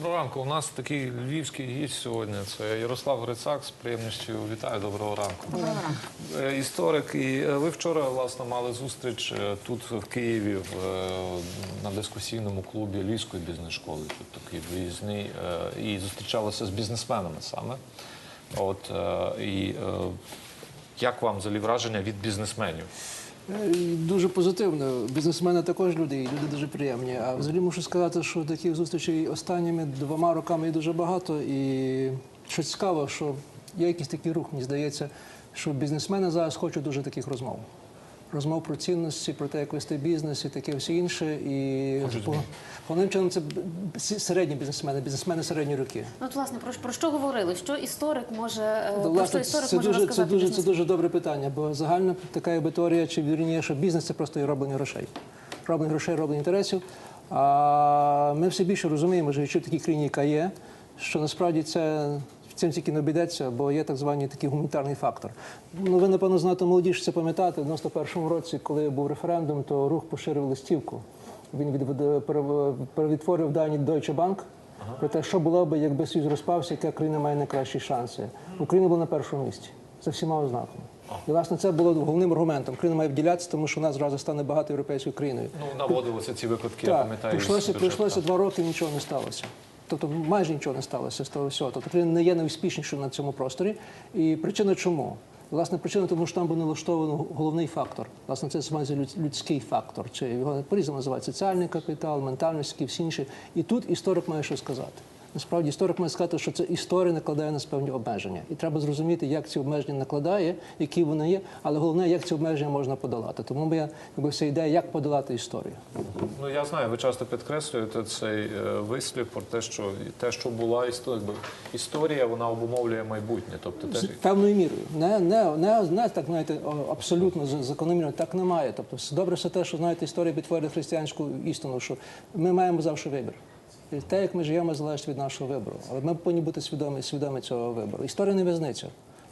Доброго ранку. У нас такий львівський гість сьогодні. Це Ярослав Грицак. З приємністю вітаю. Доброго ранку. Доброго ранку. Е, Історик, і е, ви вчора власне мали зустріч е, тут в Києві в, на дискусійному клубі Львівської бізнес-школи. Тут такий виїзний і зустрічалися з бізнесменами саме. От і як вам взагалі враження від бізнесменів? Е, Дуже позитивно. Бізнесмени також люди, і люди дуже приємні. А взагалі мушу сказати, що таких зустрічей останніми двома роками є дуже багато. І що цікаво, що є якийсь такий рух, мені здається, що бізнесмени зараз хочуть дуже таких розмов. Розмов про цінності, про те, як вести бізнес і таке все інше. І по- змін. головним чином це середні бізнесмени, бізнесмени середньої руки. Ну, от, власне, про, про що говорили? Що історик може, е, про що Власне, історик це може дуже, це дуже, це дуже добре питання, бо загальна така якби теорія, чи вірніше, що бізнес це просто і роблення грошей. Роблення грошей, роблення інтересів. А ми все більше розуміємо, живучи в такій країні, яка є, що насправді це. Цим тільки не обійдеться, бо є так званий такий гуманітарний фактор. Ну, ви, напевно, знаєте, молоді ж це пам'ятаєте, в 91-му році, коли був референдум, то рух поширив листівку. Він від, від- перевідтворив дані Deutsche Bank про те, що було б, якби Союз розпався, яка країна має найкращі шанси. Україна була на першому місці за всіма ознаками. І власне це було головним аргументом. Україна має вділятися, тому що вона зразу стане багатою європейською країною. Ну наводилися ці випадки. я пам'ятаю. прийшлося, прийшлося два роки, нічого не сталося. Тобто майже нічого не сталося з того всього. Тобто Україна не є найуспішнішою на цьому просторі. І причина чому? Власне, причина тому, що там був налаштований головний фактор. Власне, це людський фактор. Чи його по-різному називають соціальний капітал, ментальність і всі інші. І тут історик має що сказати. Насправді історик має сказати, що це історія накладає на нас певні обмеження. І треба зрозуміти, як ці обмеження накладає, які вони є, але головне, як ці обмеження можна подолати. Тому я якби вся ідея, як подолати історію. Ну я знаю, ви часто підкреслюєте цей е, вислів про те, що те, що була історія, історія, вона обумовлює майбутнє. Тобто З певною мірою. Не, не, не, не так, знаєте, абсолютно закономірно, так немає. Тобто, добре все те, що знаєте, історія підтвердить християнську істину, що ми маємо завжди вибір. Те, як ми живемо, залежить від нашого вибору. Але ми повинні бути свідомі, свідомі цього вибору. Історія не в'язниця.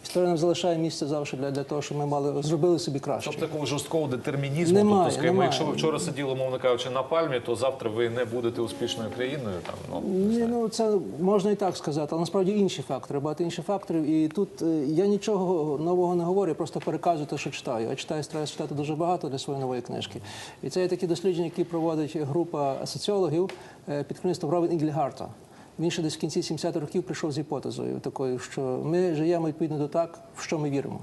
Історія нам залишає місце завжди для, для того, щоб ми мали зробили собі краще. тобто такого жорсткого детермінізму. Немає, тобто, скажімо, немає. якщо ви вчора сиділи, мовно кажучи, на пальмі, то завтра ви не будете успішною країною. Там ну Ні, ну це можна і так сказати, але насправді інші фактори, багато інших факторів. І тут е, я нічого нового не говорю, я просто переказую те, що читаю. Я читаю, стараюся читати дуже багато для своєї нової книжки. І це є такі дослідження, які проводить група соціологів е, під керівництвом Робін Інглігарта. Він ще десь в кінці 70-х років прийшов з гіпотезою такою, що ми живемо відповідно до так, в що ми віримо.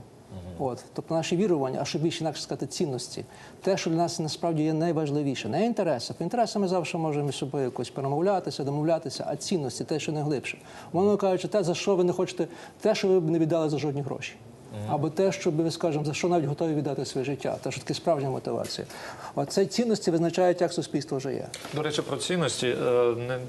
От, тобто наші вірування, а що більше інакше сказати, цінності, те, що для нас насправді є найважливіше, не інтереси. По інтересам ми завжди можемо між собою якось перемовлятися, домовлятися, а цінності, те, що найглибше. Воно кажучи, те, за що ви не хочете, те, що ви б не віддали за жодні гроші. Або те, що ви скажімо, за що навіть готові віддати своє життя, те, що таке справжня мотивація. Оце цінності визначають, як суспільство живе. До речі, про цінності е,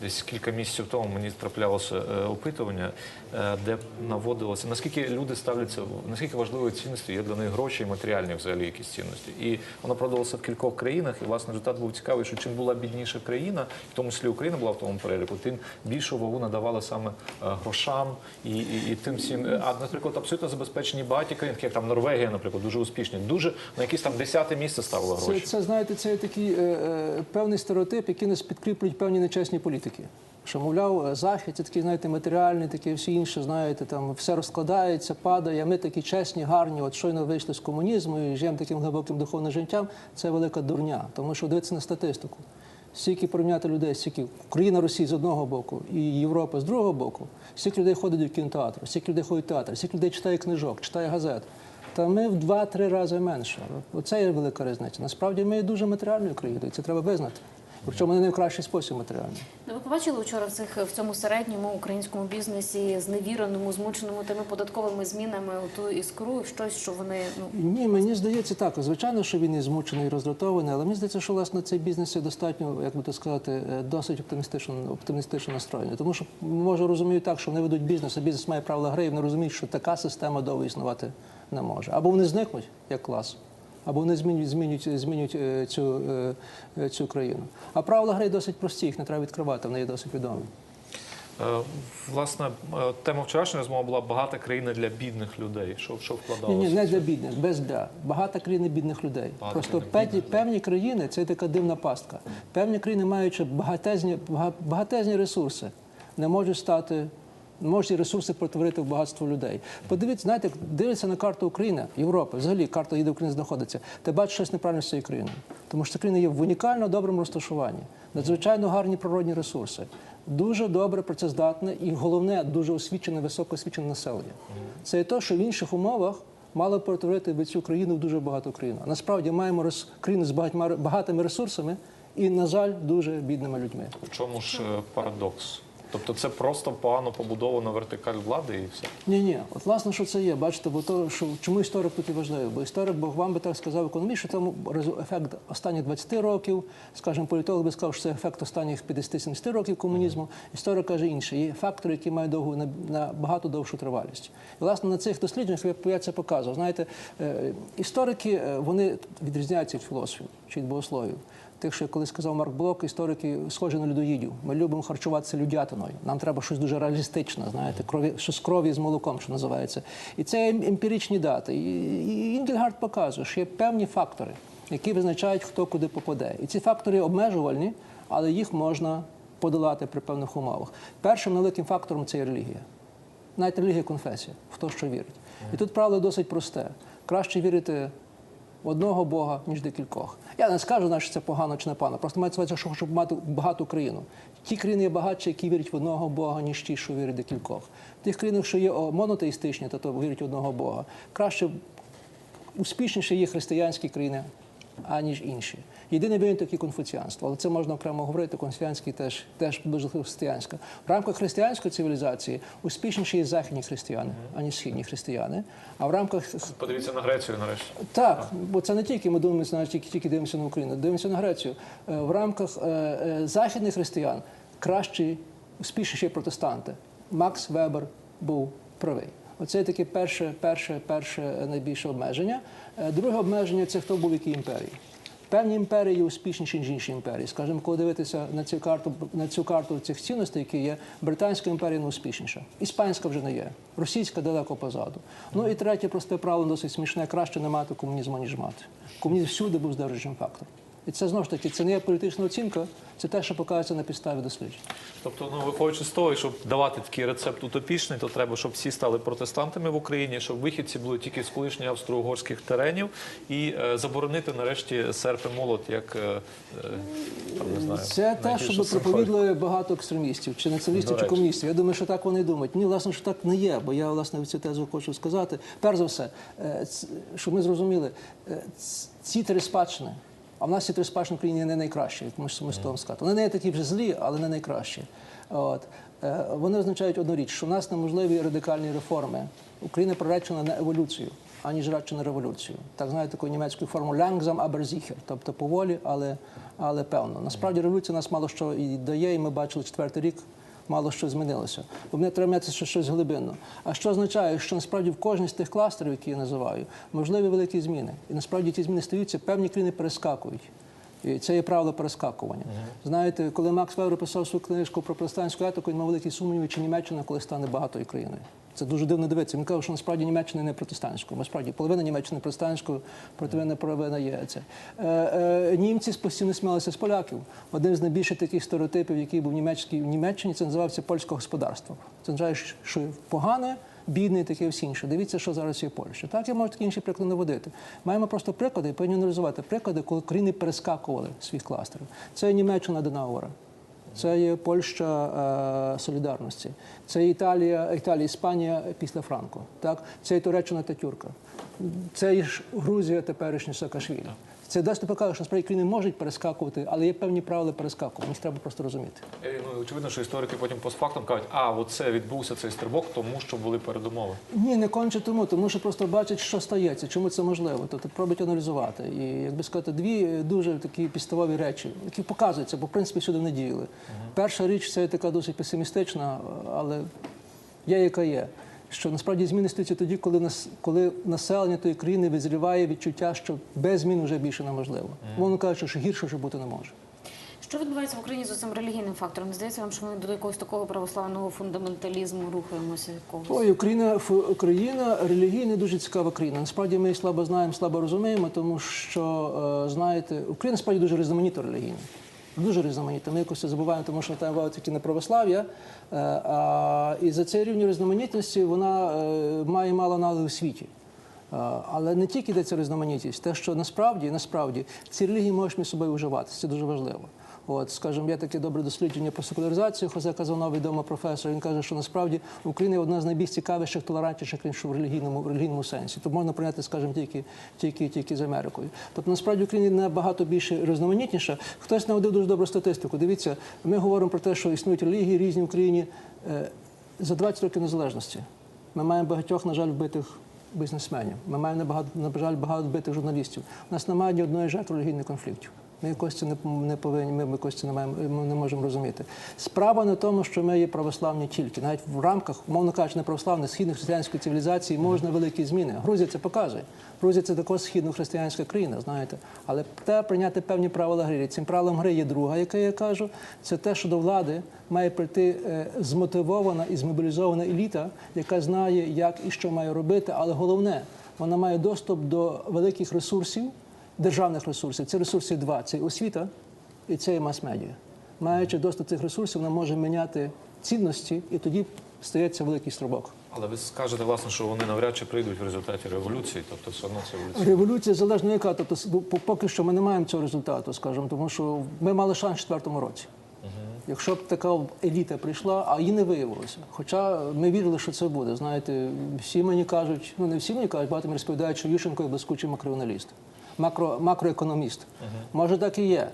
десь кілька місяців тому мені траплялося е, опитування, е, де наводилося наскільки люди ставляться, наскільки важливою цінністю є для них гроші і матеріальні взагалі якісь цінності. І воно проводилося в кількох країнах. І власне результат був цікавий, що чим була бідніша країна, в тому числі Україна була в тому переліку, тим більшу вагу надавали саме грошам і, і, і тим всім. А наприклад, абсолютно забезпечені багаті країни, як там Норвегія, наприклад, дуже успішні, дуже на якісь там десяте місце ставили Це, гроші. це знаєте, це такий е, е, певний стереотип, який нас підкріплюють певні нечесні політики. Що, мовляв, е, захід це такий, знаєте, матеріальний, таке всі інше, знаєте, там все розкладається, падає. Ми такі чесні, гарні. От щойно вийшли з комунізму і живемо таким глибоким духовним життям. Це велика дурня, тому що дивитися на статистику. Стільки порівняти людей, стільки Україна, Росія з одного боку і Європа з другого боку, стільки людей ходить до кінотеатру, стільки людей ходить в театр, стільки людей читає книжок, читає газет. Та ми в два-три рази менше. Оце є велика різниця. Насправді ми є дуже матеріальною країною, це треба визнати. Причому не в найкращий спосіб матеріальний. Ну, Ви побачили вчора в цих в цьому середньому українському бізнесі зневіреному, змученому тими податковими змінами у ту іскру, щось, що вони ну Ні, мені здається так. Звичайно, що він і змучений і роздратований, але мені здається, що власне цей бізнес є достатньо, як би так сказати, е, досить оптимістично, оптимістично настроєний. Тому що може розуміють так, що вони ведуть бізнес, а бізнес має правила гри, і вони розуміють, що така система довго існувати не може. Або вони зникнуть як клас. Або вони змінюють, змінюють, змінюють е, цю, е, цю країну. А правила гри досить прості, їх не треба відкривати, вони є досить відомі. Е, Власне, тема вчорашньої розмови була багата країна для бідних людей. Що, що вкладалося? ні, не для бідних, без для. Багато країн і бідних людей. Багато Просто певні, певні країни це така дивна пастка. Певні країни, маючи багатезні, бага- багатезні ресурси, не можуть стати. Можуть ресурси перетворити в багатство людей. Подивіться, знаєте, дивиться на карту України, Європи, взагалі карта, де Україна знаходиться. Ти бачиш щось неправильно з цією країною. Тому що ця країна є в унікально доброму розташуванні, надзвичайно гарні природні ресурси, дуже добре працездатне і головне, дуже освічене, високоосвічене населення. Це і те, що в інших умовах мало перетворити в цю країну в дуже багату країну. А насправді маємо рес- країну з багатьма багатими ресурсами і, на жаль, дуже бідними людьми. В чому ж е, парадокс? Тобто це просто погано побудована вертикаль влади і все. Ні, ні, от власне, що це є. Бачите, бо то, що чому історик тут і важливий? Бо історик, бо вам би так сказав там резу- ефект останніх 20 років, скажімо, політолог би сказав, що це ефект останніх 50-70 років комунізму. Історик каже інше. Є фактори, які мають довгу на- набагато довшу тривалість. І власне на цих дослідженнях я- я це показував. Знаєте, е, історики е, вони відрізняються від філософів чи від богословів. Тих, що коли сказав Марк Блок, історики схожі на людоїдів. Ми любимо харчуватися людятиною. Нам треба щось дуже реалістичне, знаєте, крові, щось з крові з молоком, що називається. І це ем- емпіричні дати. І, Інгельгард показує, що є певні фактори, які визначають, хто куди попаде. І ці фактори обмежувальні, але їх можна подолати при певних умовах. Першим великим фактором це є релігія. Навіть релігія конфесія, в то, що вірить. І тут правило досить просте. Краще вірити одного Бога, ніж декількох. Я не скажу, що це погано чи не погано. Просто мається увазі, що щоб мати багату країну. Ті країни є багатші, які вірять в одного Бога, ніж ті, що вірять декількох. В тих країнах, що є монотеїстичні, то вірять в одного Бога. Краще успішніше є християнські країни, аніж інші. Єдиний виняток є конфуціанство, але це можна окремо говорити. Конфуціанський теж теж дуже християнська. В рамках християнської цивілізації успішніші є західні християни, аніж східні християни. А в рамках Подивіться на Грецію нарешті. так, бо це не тільки ми думаємо, знаєш, тільки, тільки дивимося на Україну, дивимося на Грецію. Е, В рамках е, е, західних християн кращі, успішніші протестанти. Макс Вебер був правий. Оце таке перше, перше, перше найбільше обмеження. Е, Друге обмеження це хто був в якій імперії. Певні імперії є успішніші, ніж інші імперії. Скажімо, коли дивитися на цю карту на цю карту цих цінностей, які є, британська імперія не успішніша, іспанська вже не є, російська далеко позаду. Ну і третє просте правило досить смішне: краще не мати комунізму, ніж мати. Комунізм всюди був здержуючим фактором. І це знову ж таки це не є політична оцінка, це те, що показується на підставі досліджень. Тобто, ну виходячи з того, щоб давати такий рецепт утопічний, то треба, щоб всі стали протестантами в Україні, щоб вихідці були тільки з колишніх австро-угорських теренів, і е, заборонити нарешті серп і молот, як е, е, там, не знаю, Це те, що символіка. багато екстремістів, чи націоналістів, чи комуністів. Я думаю, що так вони думають. Ні, власне, що так не є, бо я власне цю тезу хочу сказати. Перш за все, е, щоб ми зрозуміли, е, ці три спадщини, а в нас ці три спадщини в Україні не ми ж ми з того сказати. Вони не такі вже злі, але не найкращі. От. Е, Вони означають одну річ, що в нас неможливі радикальні реформи. Україна приречена на еволюцію, аніж радше на революцію. Так знаєте, таку німецьку форму langsam aber sicher, тобто поволі, але, але певно. Насправді революція нас мало що і дає, і ми бачили четвертий рік. Мало що змінилося, бо мене треба мати щось глибинно. А що означає, що насправді в кожній з тих кластерів, які я називаю, можливі великі зміни. І насправді ті зміни стаються, певні країни перескакують. І це є правило перескакування. Знаєте, коли Макс Вебер писав свою книжку про протестантську етику, він мав великі сумніви, чи Німеччина коли стане багатою країною. Це дуже дивно дивитися. Він каже, що насправді Німеччина не протестантською. Насправді половина Німеччини протестантською, половина половина є це. Е, е, німці постійно сміялися з поляків. Один з найбільших таких стереотипів, який був в німецькій в Німеччині, це називався польське господарство. Це означає, що погане. Бідний, таке всі інше. Дивіться, що зараз є в Польщі. Так, я можу такі інші приклади наводити. Маємо просто приклади, і повинні аналізувати приклади, коли країни перескакували своїх кластерів. Це Німеччина Денаура. Це є Польща е, солідарності, це Італія, Італія, Іспанія після Франко. Так, це Туреччина та Тюрка, це ж Грузія теперішня Саакашвілі. Це досить показує, що насправді країни можуть перескакувати, але є певні правила перескакування. Їх треба просто розуміти. Е, Ну, очевидно, що історики потім постфактом кажуть, а оце відбувся цей стрибок, тому що були передумови. Ні, не конче тому, тому що просто бачать, що стається, чому це можливо. Тобто пробують аналізувати. І як би сказати, дві дуже такі підставові речі, які показуються, бо в принципі сюди не діяли. Перша річ це така досить песимістична, але є яка є. Що насправді зміни стаються тоді, коли нас, коли населення тої країни визріває відчуття, що без змін вже більше неможливо. Воно кажучи, що гірше вже бути не може. Що відбувається в Україні з цим релігійним фактором? Здається вам, що ми до якогось такого православного фундаменталізму рухаємося якогось? Ой, Україна, Ф- Україна релігійна дуже цікава країна. Насправді ми її слабо знаємо, слабо розуміємо, тому що е, знаєте, Україна справді дуже різноманітна релігійна. Дуже різноманітним. Якось це забуваємо, тому що там буває тільки на православ'я. Е, і за цей рівень різноманітності вона е, має мало нали у світі. Е, Але не тільки йдеться різноманітність, те, що насправді, насправді ці релігії можуть між собою вживатися, це дуже важливо. От, скажімо, є таке добре дослідження про секуляризацію. Хозе Казанов, відомий професор. Він каже, що насправді Україна одна з найбільш цікавіших, толерантніших країн що в релігійному в релігійному сенсі. Тут можна прийняти, скажімо, тільки, тільки, тільки з Америкою. Тобто, насправді Україна набагато більше різноманітніша. Хтось наводив дуже добру статистику. Дивіться, ми говоримо про те, що існують релігії різні в Україні Е, за 20 років незалежності. Ми маємо багатьох, на жаль, вбитих бізнесменів. Ми маємо набагато, на жаль, багато вбитих журналістів. У нас немає ні одної жертви релігійних конфліктів. Ми якось не, не повинні, ми якось це не, маємо, ми не можемо розуміти. Справа не в тому, що ми є православні тільки. Навіть в рамках, мовно кажучи, не православної східно-християнської цивілізації можна великі зміни. Грузія це показує. Грузія це також східно-християнська країна, знаєте. Але треба прийняти певні правила гри. Цим правилом гри є друга, яке я кажу, це те, що до влади має прийти е, змотивована і змобілізована еліта, яка знає, як і що має робити. Але головне, вона має доступ до великих ресурсів, державних ресурсів. Ці ресурси два: це освіта і це мас-медіа. Маючи доступ до цих ресурсів, вона може міняти цінності, і тоді стається великий стрибок. Але ви скажете, власне, що вони навряд чи прийдуть в результаті революції, тобто все одно це еволюція. Революція залежно яка, тобто поки що ми не маємо цього результату, скажімо, тому що ми мали шанс в четвертому році. Якщо б така еліта прийшла, а її не виявилося. Хоча ми вірили, що це буде. Знаєте, всі мені кажуть, ну не всі мені кажуть, багато мені розповідають, що Ющенко є блискучий макроаналіст, макро, макроекономіст. Може, так і є.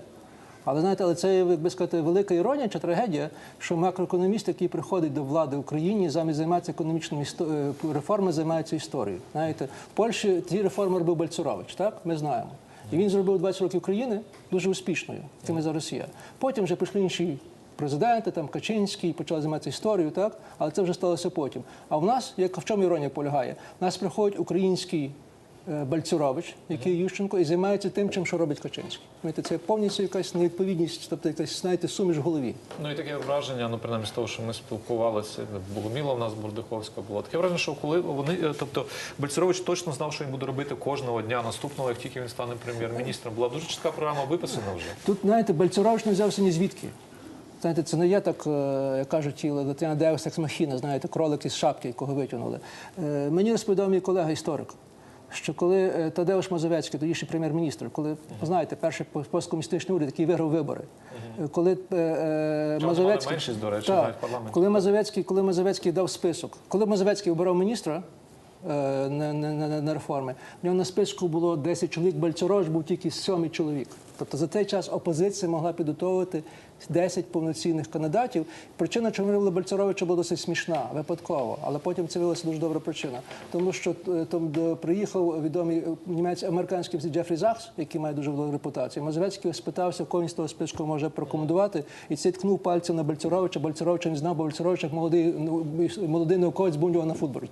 Але знаєте, але це як би сказати, велика іронія чи трагедія, що макроекономіст, який приходить до влади в Україні, замість займатися економічними е, реформами, займається історією. Знаєте, в Польщі ті реформи робив Бальцурович, так? Ми знаємо. І він зробив 20 років країни дуже успішною, якими зараз є. Потім вже прийшли інші президенти, там Качинський, почали займатися історією, так? Але це вже сталося потім. А в нас, як в чому іронія полягає? В нас приходить український е, Бальцурович, який Ющенко, і займається тим, чим що робить Качинський. Знаєте, це повністю якась невідповідність, тобто якась, знаєте, суміш в голові. Ну і таке враження, ну принаймні з того, що ми спілкувалися, Богоміла в нас Бурдиховська була. Таке враження, що коли вони, е, тобто Бальцерович точно знав, що він буде робити кожного дня наступного, як тільки він стане прем'єр-міністром. Була дуже чітка програма виписана вже. Тут, знаєте, Бальцурович не взявся ні звідки. Знаєте, це не є так, е, як кажуть, Латина Деус екс махіна, знаєте, кролик із шапки, якого витягнули. Мені розповідав мій колега історик, що коли е, Тадеуш Мазовецький, тоді ще прем'єр-міністр, коли, знаєте, перший посткомістичний посткомуністичний уряд, який виграв вибори, коли е, е, Мазовецький... меншість, до речі, парламенті. коли Мазовецький, коли Мазовецький дав список, коли Мазовецький обирав міністра, на, на, на, на реформи. В нього на списку було 10 чоловік, Бальцорож був тільки 7 чоловік. Тобто за цей час опозиція могла підготовити 10 повноцінних кандидатів. Причина, чому вибрали Бальцоровича, була досить смішна, випадково, але потім це виявилася дуже добра причина. Тому що е, там приїхав відомий е, німець американський Джефрі Захс, який має дуже велику репутацію. Мазовецький спитався, кого він з того списку може порекомендувати, і цей ткнув пальцем на Бальцоровича. Бальцоровича не знав, бо Бальцорович як молодий, ну, молодий науковець був у нього на футболі.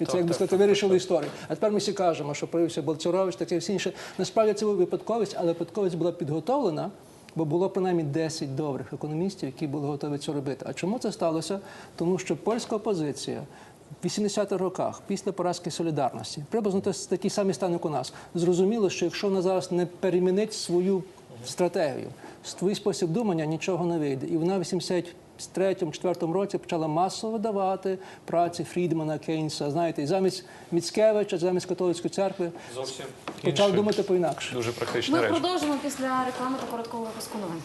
І це, як би сказати, вирішили історію. А тепер ми всі кажемо, що появився Бальцорович, таке всі інше. Насправді це була випадковість, але випадковість була підготовлена. Бо було принаймні 10 добрих економістів, які були готові це робити. А чому це сталося? Тому що польська опозиція в 80-х роках, після поразки солідарності, приблизно такий самий стан, як у нас, зрозуміло, що якщо вона зараз не перемінить свою стратегію, свій спосіб думання, нічого не вийде. І вона в 83-4 році почала масово видавати праці Фрідмана, Кейнса, знаєте, і замість Міцкевича, замість католицької церкви Зовсім почав інші, думати по-інакше. дуже практичні Ми речі. продовжимо після реклами та короткого випуску новин.